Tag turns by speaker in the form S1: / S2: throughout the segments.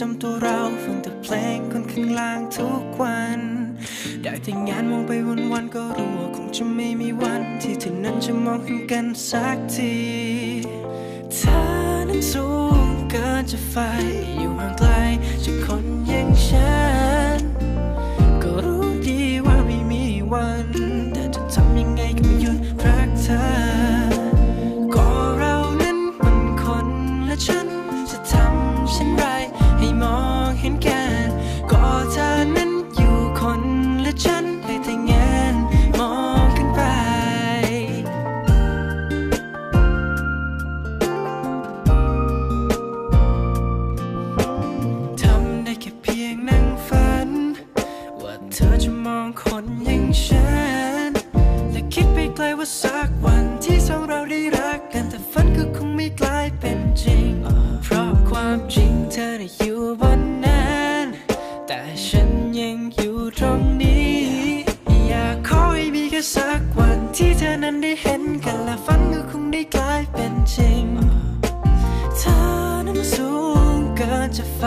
S1: จำตัวเราฟังแต่เพลงคนข้างล่างทุกวัน ได้แต่งานมองไปวันๆก็รู้ว่าคงจะไม่มีวันที่เธอนั้นจะมองเห็นกันสักทีเธอนั้นสูงเกินจะไฟอยู่ห่างไกลจากคนอย่างฉัน นั้นได้เห็นกันและฝันก็คงได้กลายเป็นจริง เธอนั้นสูงเกินจะไฟ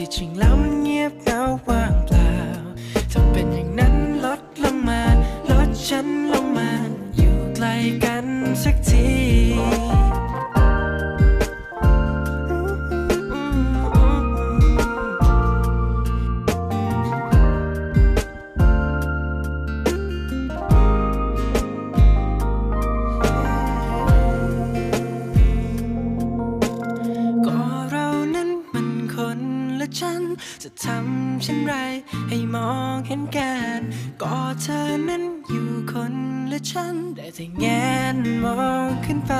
S1: ที่จริงแล้วมันเงียบเหงาว่างเปล่าถ้าเป็นอย่างนั้นลดลงมา ลดฉันลงมา อยู่ใกล้กันสักที จะทำเช่นไร ให้มองเห็นกันก็เธอนั้นอยู่คนและฉันได้แต่แงนมองขึ้นไป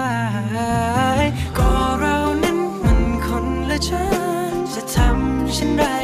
S1: ก็เรานั้นมันคนและฉันจะทำเช่นไร